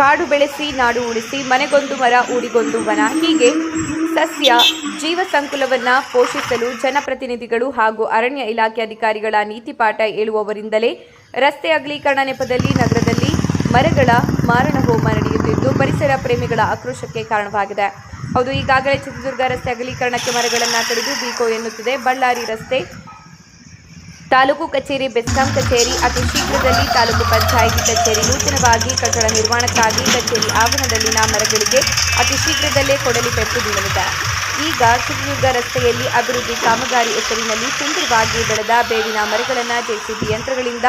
ಕಾಡು ಬೆಳೆಸಿ, ನಾಡು ಉಳಿಸಿ, ಮನೆಗೊಂದು ಮರ, ಊರಿಗೊಂದು ವನ. ಹೀಗೆ ಸಸ್ಯ, ಜೀವ ಸಂಕುಲವನ್ನ ಪೋಷಿಸಲು ಜನಪ್ರತಿನಿಧಿಗಳು ಹಾಗೂ ಅರಣ್ಯ ಇಲಾಖೆ ಅಧಿಕಾರಿಗಳ ನೀತಿ ಪಾಠ ಹೇಳುವವರಿಂದಲೇ ರಸ್ತೆ ಅಗಲೀಕರಣ ನೆಪದಲ್ಲಿ ನಗರದಲ್ಲಿ ಮರಗಳ ಮಾರಣ ಹೋಮ ನಡೆಯುತ್ತಿದ್ದು, ಪರಿಸರ ಪ್ರೇಮಿಗಳ ಆಕ್ರೋಶಕ್ಕೆ ಕಾರಣವಾಗಿದೆ. ಹೌದು, ಈಗಾಗಲೇ ಚಿತ್ರದುರ್ಗ ರಸ್ತೆ ಅಗಲೀಕರಣಕ್ಕೆ ಮರಗಳನ್ನು ಕಡಿದು ಬೀಕೋ ಎನ್ನುತ್ತಿದೆ ಬಳ್ಳಾರಿ ರಸ್ತೆ. ತಾಲೂಕು ಕಚೇರಿ, ಬೆಸ್ಕಾಂ ಕಚೇರಿ, ಅತಿ ಶೀಘ್ರದಲ್ಲಿ ತಾಲೂಕು ಪಂಚಾಯಿತಿ ಕಚೇರಿ, ನೂತನವಾಗಿ ಕಟ್ಟಡ ನಿರ್ಮಾಣಕ್ಕಾಗಿ ಕಚೇರಿ ಆವರಣದಲ್ಲಿನ ಮರಗಳಿಗೆ ಅತಿ ಶೀಘ್ರದಲ್ಲೇ ಕೊಡಲಿ ಪೆಟ್ಟು ಬೀಳಲಿದೆ. ಈಗ ಚಿತ್ರದುರ್ಗ ರಸ್ತೆಯಲ್ಲಿ ಅಭಿವೃದ್ಧಿ ಕಾಮಗಾರಿ ಹೆಸರಿನಲ್ಲಿ ಸುಂದರವಾಗಿ ಬೆಳೆದ ಬೇವಿನ ಮರಗಳನ್ನು ಜೆಸಿಬಿ ಯಂತ್ರಗಳಿಂದ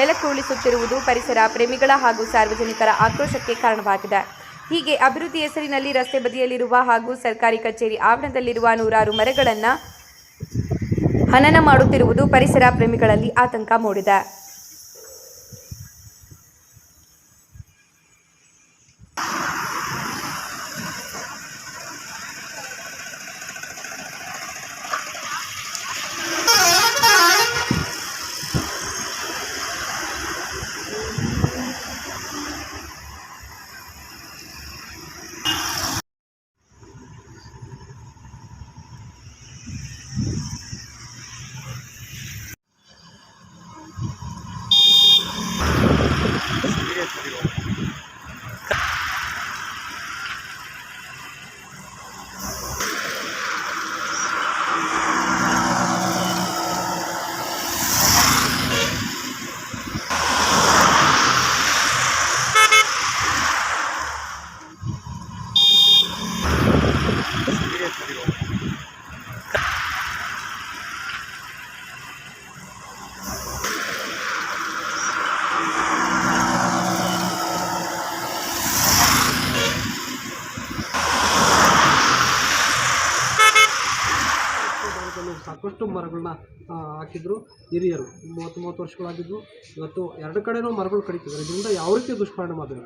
ನೆಲಕ್ಕುರುಳಿಸುತ್ತಿರುವುದು ಪರಿಸರ ಪ್ರೇಮಿಗಳ ಹಾಗೂ ಸಾರ್ವಜನಿಕರ ಆಕ್ರೋಶಕ್ಕೆ ಕಾರಣವಾಗಿದೆ. ಹೀಗೆ ಅಭಿವೃದ್ಧಿ ಹೆಸರಿನಲ್ಲಿ ರಸ್ತೆ ಬದಿಯಲ್ಲಿರುವ ಹಾಗೂ ಸರ್ಕಾರಿ ಕಚೇರಿ ಆವರಣದಲ್ಲಿರುವ ನೂರಾರು ಮರಗಳನ್ನು ಹನನ ಮಾಡುತ್ತಿರುವುದು ಪರಿಸರ ಪ್ರೇಮಿಗಳಲ್ಲಿ ಆತಂಕ ಮೂಡಿದೆ. ಸಾಕಷ್ಟು ಮರಗಳನ್ನ ಹಾಕಿದ್ರು ಹಿರಿಯರು. ಮೂವತ್ತು ಮೂವತ್ತು ವರ್ಷಗಳಾಗಿದ್ರು ಇವತ್ತು ಎರಡು ಕಡೆನೂ ಮರಗಳು ಕಡಿತಿದ್ದಾರೆ. ಇದರಿಂದ ಯಾವ ರೀತಿ ದುಷ್ಪರಿಣಾಮ ಅದು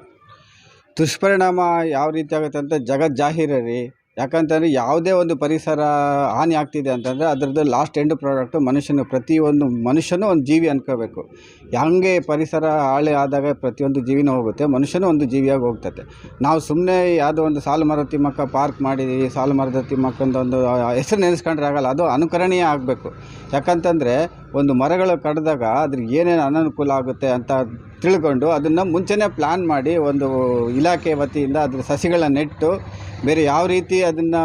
ದುಷ್ಪರಿಣಾಮ ಯಾವ ರೀತಿ ಆಗುತ್ತೆ ಅಂತ ಜಗತ್ ಜಾಹೀರ ರೀ ಯಾಕಂತಂದರೆ ಯಾವುದೇ ಒಂದು ಪರಿಸರ ಹಾನಿ ಆಗ್ತಿದೆ ಅಂತಂದರೆ ಅದರದ್ದು ಲಾಸ್ಟ್ ಎಂಡ್ ಪ್ರಾಡಕ್ಟು ಮನುಷ್ಯನು ಪ್ರತಿಯೊಂದು ಮನುಷ್ಯನೂ ಒಂದು ಜೀವಿ ಅನ್ಕೋಬೇಕು. ಹಂಗೆ ಪರಿಸರ ಹಾಳೆ ಆದಾಗ ಪ್ರತಿಯೊಂದು ಜೀವಿನೂ ಹೋಗುತ್ತೆ, ಮನುಷ್ಯನೂ ಒಂದು ಜೀವಿಯಾಗಿ ಹೋಗ್ತದೆ ನಾವು ಸುಮ್ಮನೆ ಯಾವುದೋ ಒಂದು ಸಾಲು ಮರದ ತಿಮ್ಮಕ್ಕ ಪಾರ್ಕ್ ಮಾಡಿದ್ದೀವಿ ಸಾಲು ಮರದ ತಿಮ್ಮಕ್ಕಂದು ಒಂದು ಹೆಸರು ನೆನೆಸ್ಕೊಂಡ್ರೆ ಆಗಲ್ಲ, ಅದು ಅನುಕರಣೀಯ ಆಗಬೇಕು. ಯಾಕಂತಂದರೆ ಒಂದು ಮರಗಳು ಕಡಿದಾಗ ಅದ್ರಿಗೆ ಏನೇನು ಅನನುಕೂಲ ಆಗುತ್ತೆ ಅಂತ ತಿಳ್ಕೊಂಡು ಅದನ್ನು ಮುಂಚೆನೇ ಪ್ಲ್ಯಾನ್ ಮಾಡಿ ಒಂದು ಇಲಾಖೆ ವತಿಯಿಂದ ಅದ್ರ ಸಸಿಗಳನ್ನ ನೆಟ್ಟು ಬೇರೆ ಯಾವ ರೀತಿ ಅದನ್ನು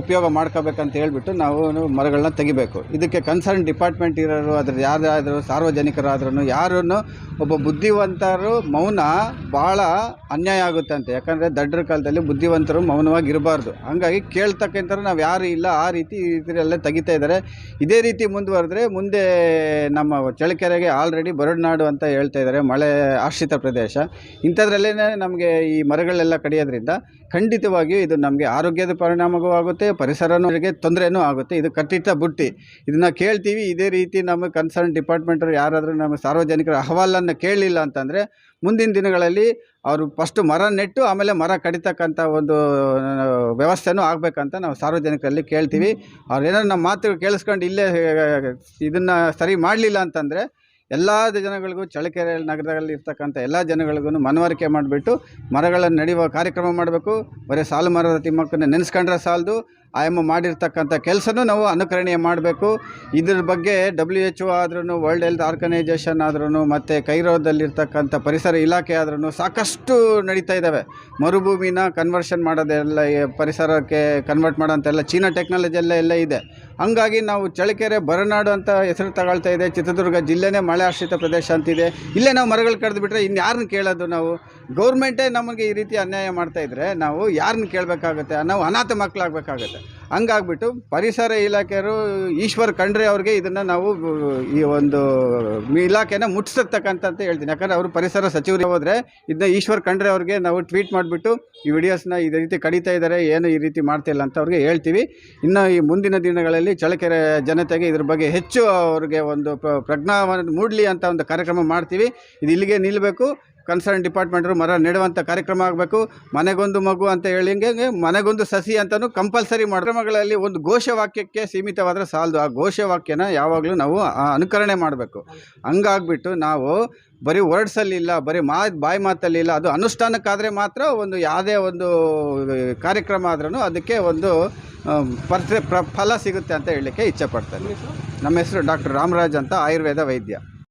ಉಪಯೋಗ ಮಾಡ್ಕೋಬೇಕಂತ ಹೇಳ್ಬಿಟ್ಟು ನಾವು ಮರಗಳನ್ನ ತೆಗಿಬೇಕು. ಇದಕ್ಕೆ ಕನ್ಸರ್ನ್ ಡಿಪಾರ್ಟ್ಮೆಂಟ್ ಇರೋರು, ಅದ್ರ ಯಾರಾದರೂ ಸಾರ್ವಜನಿಕರಾದ್ರೂ ಯಾರೂ ಒಬ್ಬ ಬುದ್ಧಿವಂತರು ಮೌನ ಭಾಳ ಅನ್ಯಾಯ ಆಗುತ್ತೆ ಅಂತ. ಯಾಕಂದರೆ ದಡ್ಡರ ಕಾಲದಲ್ಲಿ ಬುದ್ಧಿವಂತರು ಮೌನವಾಗಿ ಇರಬಾರ್ದು ಹಾಗಾಗಿ ಕೇಳ್ತಕ್ಕಂಥವ್ರು ನಾವು ಯಾರು ಇಲ್ಲ ಆ ರೀತಿ ಇದರಲ್ಲೇ ತೆಗಿತಾ ಇದ್ದಾರೆ ಇದೇ ರೀತಿ ಮುಂದುವರೆದ್ರೆ ಮುಂದೆ ನಮ್ಮ ಚಳ್ಳಕೆರೆಗೆ ಆಲ್ರೆಡಿ ಬರಡುನಾಡು ಅಂತ ಹೇಳ್ತಾ ಇದ್ದಾರೆ, ಮಳೆ ಆಶ್ರಿತ ಪ್ರದೇಶ. ಇಂಥದ್ರಲ್ಲೇ ನಮಗೆ ಈ ಮರಗಳೆಲ್ಲ ಕಡಿಯೋದ್ರಿಂದ ಖಂಡಿತವಾಗಿಯೂ ಇದು ನಮಗೆ ಆರೋಗ್ಯದ ಪರಿಣಾಮವೂ ಆಗುತ್ತೆ ಪರಿಸರನಿಗೆ ತೊಂದರೆನೂ ಆಗುತ್ತೆ. ಇದು ಕಟ್ಟಿಟ್ಟ ಬುಟ್ಟಿ. ಇದನ್ನು ಕೇಳ್ತೀವಿ, ಇದೇ ರೀತಿ ನಮ್ಮ ಕನ್ಸರ್ನ್ ಡಿಪಾರ್ಟ್ಮೆಂಟರು ಯಾರಾದರೂ ನಮ್ಮ ಸಾರ್ವಜನಿಕರ ಅಹವಾಲನ್ನು ಕೇಳಲಿಲ್ಲ ಅಂತಂದರೆ ಮುಂದಿನ ದಿನಗಳಲ್ಲಿ ಅವರು ಫಸ್ಟ್ ಮರ ನೆಟ್ಟು, ಆಮೇಲೆ ಮರ ಕಡಿತಕ್ಕಂಥ ಒಂದು ವ್ಯವಸ್ಥೆನೂ ಆಗಬೇಕಂತ ನಾವು ಸಾರ್ವಜನಿಕರಲ್ಲಿ ಕೇಳ್ತೀವಿ. ಅವ್ರು ಏನಾದ್ರು ನಮ್ಮ ಮಾತು ಕೇಳಿಸ್ಕೊಂಡು ಇಲ್ಲೇ ಇದನ್ನು ಸರಿ ಮಾಡಲಿಲ್ಲ ಅಂತಂದರೆ ಎಲ್ಲ ಜನಗಳಿಗೂ ಚಳ್ಳಕೆರೆ ನಗರದಲ್ಲಿ ಇರ್ತಕ್ಕಂಥ ಎಲ್ಲ ಜನಗಳಿಗೂ ಮನವರಿಕೆ ಮಾಡಿಬಿಟ್ಟು ಮರಗಳನ್ನು ನಡೆಯುವ ಕಾರ್ಯಕ್ರಮ ಮಾಡಬೇಕು. ಬರೀ ಸಾಲು ಮರದ ತಿಮ್ಮಕ್ಕನ್ನು ನೆನೆಸ್ಕೊಂಡ್ರೆ ಸಾಲದು. ಆಯಮ್ಮ ಮಾಡಿರ್ತಕ್ಕಂಥ ಕೆಲಸನೂ ನಾವು ಅನುಕರಣೆ ಮಾಡಬೇಕು. ಇದ್ರ ಬಗ್ಗೆ ಡಬ್ಲ್ಯೂ ಎಚ್ ಒ ಆದ್ರೂ ವರ್ಲ್ಡ್ ಹೆಲ್ತ್ ಆರ್ಗನೈಜೇಷನ್ ಆದ್ರೂ ಮತ್ತು ಕೈರೋದಲ್ಲಿರ್ತಕ್ಕಂಥ ಪರಿಸರ ಇಲಾಖೆ ಆದ್ರೂ ಸಾಕಷ್ಟು ನಡೀತಾ ಇದ್ದಾವೆ. ಮರುಭೂಮಿನ ಕನ್ವರ್ಷನ್ ಮಾಡೋದೆಲ್ಲ ಪರಿಸರಕ್ಕೆ ಕನ್ವರ್ಟ್ ಮಾಡೋಂಥೆಲ್ಲ ಚೀನಾ ಟೆಕ್ನಾಲಜಿ ಎಲ್ಲ ಇದೆ. ಹಂಗಾಗಿ ನಾವು ಚಳಿಕೆರೆ ಬರನಾಡು ಅಂತ ಹೆಸರು ತಗೊಳ್ತಾ ಇದೆ. ಚಿತ್ರದುರ್ಗ ಜಿಲ್ಲೆನೇ ಮಳೆ ಆಶ್ರಿತ ಪ್ರದೇಶ ಅಂತಿದೆ. ಇಲ್ಲೇ ನಾವು ಮರಗಳು ಕಡ್ದು ಬಿಟ್ಟರೆ ಇನ್ನು ಯಾರನ್ನ ಕೇಳೋದು ನಾವು? ಗೌರ್ಮೆಂಟೇ ನಮಗೆ ಈ ರೀತಿ ಅನ್ಯಾಯ ಮಾಡ್ತಾ ಇದ್ರೆ ನಾವು ಯಾರನ್ನ ಕೇಳಬೇಕಾಗತ್ತೆ? ನಾವು ಅನಾಥ ಮಕ್ಕಳಾಗಬೇಕಾಗತ್ತೆ ಹಂಗಾಗ್ಬಿಟ್ಟು ಪರಿಸರ ಇಲಾಖೆಯವರು ಈಶ್ವರ್ ಖಂಡ್ರೆ ಅವ್ರಿಗೆ ಇದನ್ನು ನಾವು ಈ ಒಂದು ಇಲಾಖೆನ ಅಂತ ಹೇಳ್ತೀನಿ. ಯಾಕಂದರೆ ಅವರು ಪರಿಸರ ಸಚಿವರು ಹೋದರೆ ಇದನ್ನ ಈಶ್ವರ್ ಖಂಡ್ರೆ ಅವ್ರಿಗೆ ನಾವು ಟ್ವೀಟ್ ಮಾಡಿಬಿಟ್ಟು ಈ ವಿಡಿಯೋಸ್ನ ಇದೇ ರೀತಿ ಕಡಿತಾ ಇದ್ದಾರೆ, ಏನು ಈ ರೀತಿ ಮಾಡ್ತಿಲ್ಲ ಅಂತ ಅವ್ರಿಗೆ ಹೇಳ್ತೀವಿ. ಇನ್ನು ಈ ಮುಂದಿನ ದಿನಗಳಲ್ಲಿ ಚಳಕೆರೆ ಜನತೆಗೆ ಇದ್ರ ಬಗ್ಗೆ ಹೆಚ್ಚು ಅವ್ರಿಗೆ ಒಂದು ಪ್ರ- ಪ್ರಜ್ಞಾವನ್ನು ಮೂಡಲಿ ಅಂತ ಒಂದು ಕಾರ್ಯಕ್ರಮ ಮಾಡ್ತೀವಿ. ಇದು ಇಲ್ಲಿಗೆ ನಿಲ್ಲಬೇಕು ಕನ್ಸರ್ನ್ ಡಿಪಾರ್ಟ್ಮೆಂಟರು ಮರ ನೆಡುವಂಥ ಕಾರ್ಯಕ್ರಮ ಆಗಬೇಕು. ಮನೆಗೊಂದು ಮಗು ಅಂತ ಹೇಳಿ ಹಿಂಗೆ ಮನೆಗೊಂದು ಸಸಿ ಅಂತಲೂ ಕಂಪಲ್ಸರಿ ಕಾರ್ಯಕ್ರಮಗಳಲ್ಲಿ ಒಂದು ಘೋಷವಾಕ್ಯಕ್ಕೆ ಸೀಮಿತವಾದರೆ ಸಾಲದು. ಆ ಘೋಷವಾಕ್ಯನ ಯಾವಾಗಲೂ ನಾವು ಅನುಕರಣೆ ಮಾಡಬೇಕು. ಹಂಗಾಗ್ಬಿಟ್ಟು ನಾವು ಬರೀ ವರ್ಡ್ಸಲ್ಲಿ ಇಲ್ಲ ಬರೀ ಮಾ ಬಾಯಿ ಮಾತಲ್ಲಿ ಇಲ್ಲ ಅದು ಅನುಷ್ಠಾನಕ್ಕಾದರೆ ಮಾತ್ರ ಒಂದು ಯಾವುದೇ ಒಂದು ಕಾರ್ಯಕ್ರಮ ಆದ್ರೂ ಅದಕ್ಕೆ ಒಂದು ಪರ್ಫೆ ಪ್ರ ಫಲ ಸಿಗುತ್ತೆ ಅಂತ ಹೇಳಲಿಕ್ಕೆ ಇಚ್ಛೆ ಪಡ್ತೇನೆ. ನಮ್ಮ ಹೆಸರು ಡಾಕ್ಟರ್ ರಾಮರಾಜ್ ಅಂತ ಆಯುರ್ವೇದ ವೈದ್ಯ.